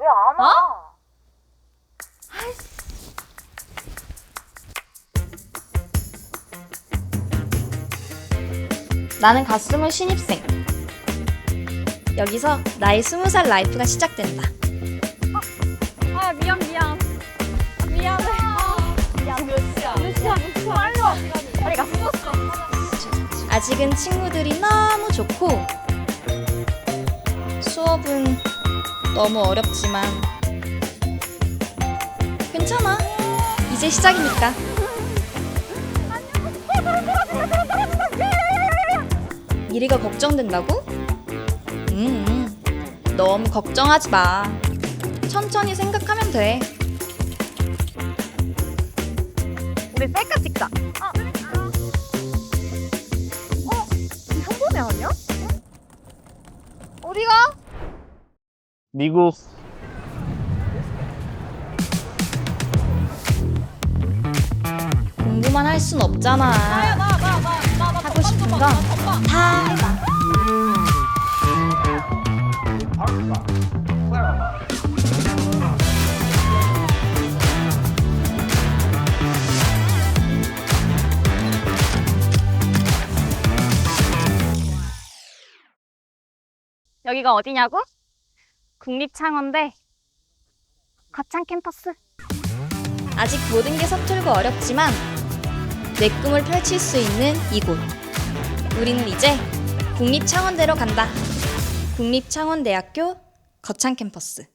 왜 안 와? 어? 나는 갓 스물 신입생. 여기서 나의 스무 살 라이프가 시작된다. 아 미안 미안. 아, 미안해. 미안 루시야. 루시야 빨리 와. 빨리 가. 아직은 친구들이 너무 좋고 수업은 너무 어렵지만 괜찮아. 이제 시작이니까. 미리가 걱정된다고? 음, 음. 너무 걱정하지 마. 천천히 생각하면 돼. 우리 셀카 찍자 아 어? 미국 공부만 할 순 없잖아. 하고 싶은 건 다 해봐. 여기가 어디냐고? 국립창원대 거창 캠퍼스 아직 모든 게 서툴고 어렵지만 내 꿈을 펼칠 수 있는 이곳. 우리는 이제 국립창원대로 간다. 국립창원대학교 거창 캠퍼스.